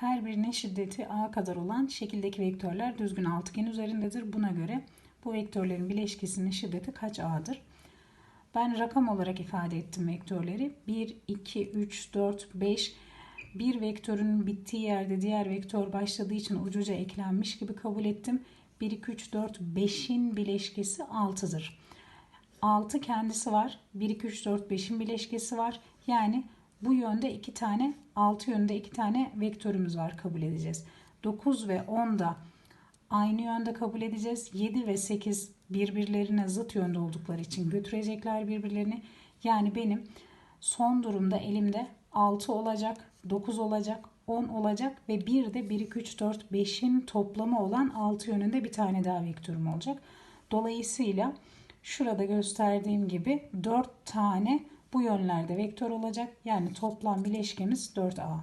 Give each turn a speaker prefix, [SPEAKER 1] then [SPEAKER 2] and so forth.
[SPEAKER 1] Her birinin şiddeti A kadar olan şekildeki vektörler düzgün altıgen üzerindedir. Buna göre bu vektörlerin bileşkesinin şiddeti kaç A'dır? Ben rakam olarak ifade ettim vektörleri. 1, 2, 3, 4, 5. Bir vektörün bittiği yerde diğer vektör başladığı için ucuca eklenmiş gibi kabul ettim. 1, 2, 3, 4, 5'in bileşkesi 6'dır. 6 kendisi var. 1, 2, 3, 4, 5'in bileşkesi var. Yani bu yönde iki tane, 6 yönde iki tane vektörümüz var kabul edeceğiz. 9 ve 10 da aynı yönde kabul edeceğiz. 7 ve 8 birbirlerine zıt yönde oldukları için götürecekler birbirlerini. Yani benim son durumda elimde 6 olacak, 9 olacak, 10 olacak ve bir de 1, 2, 3, 4, 5'in toplamı olan 6 yönünde bir tane daha vektörüm olacak. Dolayısıyla şurada gösterdiğim gibi 4 tane bu yönlerde vektör olacak. Yani toplam bileşkemiz 4A.